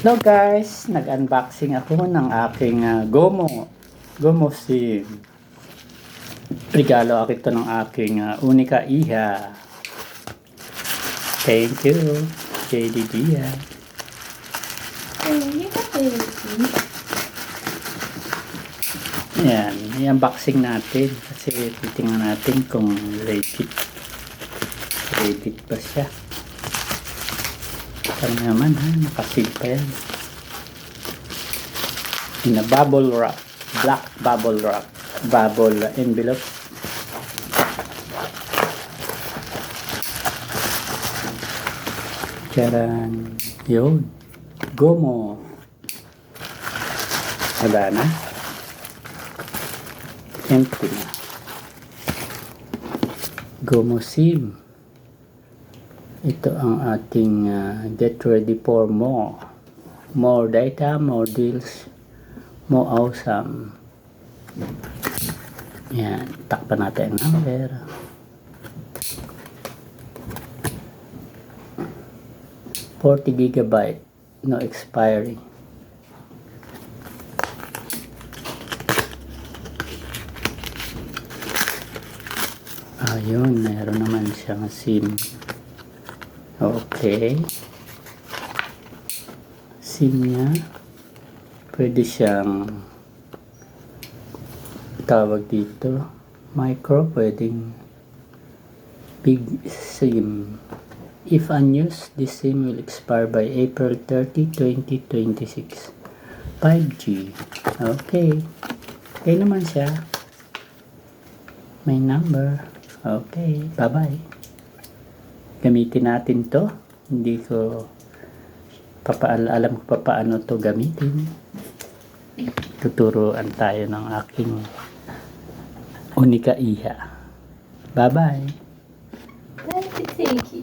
Hello guys, nag-unboxing ako ng aking ah, Gomo. Gomo SIM. Regalo ako ito ng aking ah, Unika Iha. Thank you, JD Diaz. Oh, you got baby. Yan, i-unboxing natin kasi titingnan natin kung legit. Legit ba siya? Ano naman ha, nakasil pa yan. In a bubble wrap, black bubble wrap, bubble envelope. Charan, yun. Gomo. Wala na empty na. Gomosim. Ito ang ating uh, get ready for more. More data, more deals, more awesome. Yan, takpan natin ang number. Forty gigabyte, no expiry. Ayun, meron naman siyang SIM. Okay. SIM niya. Pwede siyang tawag dito. Micro, pwedeng big SIM. If unused, this SIM will expire by April 30, 2026. 5G. Okay. Okay naman siya. May number. Okay, bye-bye. Gamitin natin to. Hindi ko papaal alam ko pa paano to gamitin. Tuturuan tayo ng aking unika iha. Bye-bye. Thank you.